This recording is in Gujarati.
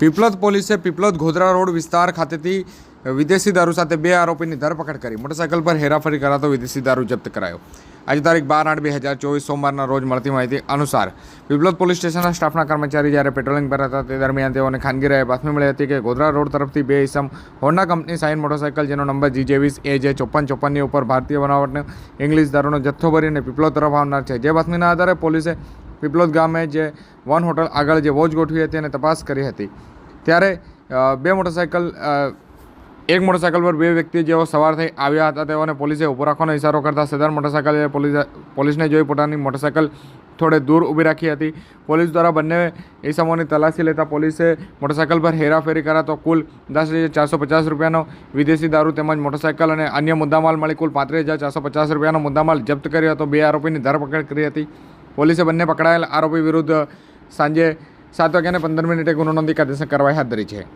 પીપલોદ પોલીસે પીપલોદ ગોધરા રોડ વિસ્તાર ખાતેથી વિદેશી દારૂ સાથે બે આરોપીની ધરપકડ કરી. મોટરસાયકલ પર હેરાફેરી કરાતો વિદેશી દારૂ જપ્ત કરાયો. આજે તારીખ બાર આઠ બે હજાર ચોવીસ સોમવારના રોજ મળતી માહિતી અનુસાર પીપલોદ પોલીસ સ્ટેશનના સ્ટાફના કર્મચારી જ્યારે પેટ્રોલિંગ પર હતા તે દરમિયાન તેઓને ખાનગી રહે બાતમી મળી હતી કે ગોધરા રોડ તરફથી બે ઇસમ હોન્ડા કંપની સાઇન મોટરસાયકલ, જેનો નંબર જી જેવીસ એ જે ચોપન ચોપનની ઉપર ભારતીય બનાવટને ઇંગ્લિશ દારૂનો જથ્થો ભરીને પીપલોદ તરફ આવનાર છે. જે બાતમીના આધારે પોલીસે પીપલોદ ગામે જે વન હોટલ આગળ જે વોચ ગોઠવી હતી અને તપાસ કરી હતી. ત્યારે બે મોટરસાયકલ અ, એક મોટરસાઇકલ પર બે વ્યક્તિ જેઓ સવાર થઈ આવ્યા હતા તેઓને પોલીસે ઊભો રાખવાનો ઇશારો કરતા સદર મોટરસાયકલે પોલીસે પોલીસને જોઈ પોતાની મોટરસાયકલ થોડે દૂર ઊભી રાખી હતી. પોલીસ દ્વારા બંને ઇસમોની તલાશી લેતા પોલીસે મોટરસાયકલ પર હેરાફેરી કરાતો કુલ દસ હજાર ચારસો પચાસ રૂપિયાનો વિદેશી દારૂ તેમજ મોટરસાયકલ અને અન્ય મુદ્દામાલ મળી કુલ પાંત્રીસ હજાર ચારસો પચાસ રૂપિયાનો મુદ્દામાલ જપ્ત કર્યો હતો. બે આરોપીની ધરપકડ કરી હતી. પોલીસે બંને પકડાયેલ આરોપી વિરુદ્ધ સાંજે સાત વાગ્યાને પંદર મિનિટે ગુનો નોંધી કાયદેસર કાર્યવાહી હાથ ધરી છે.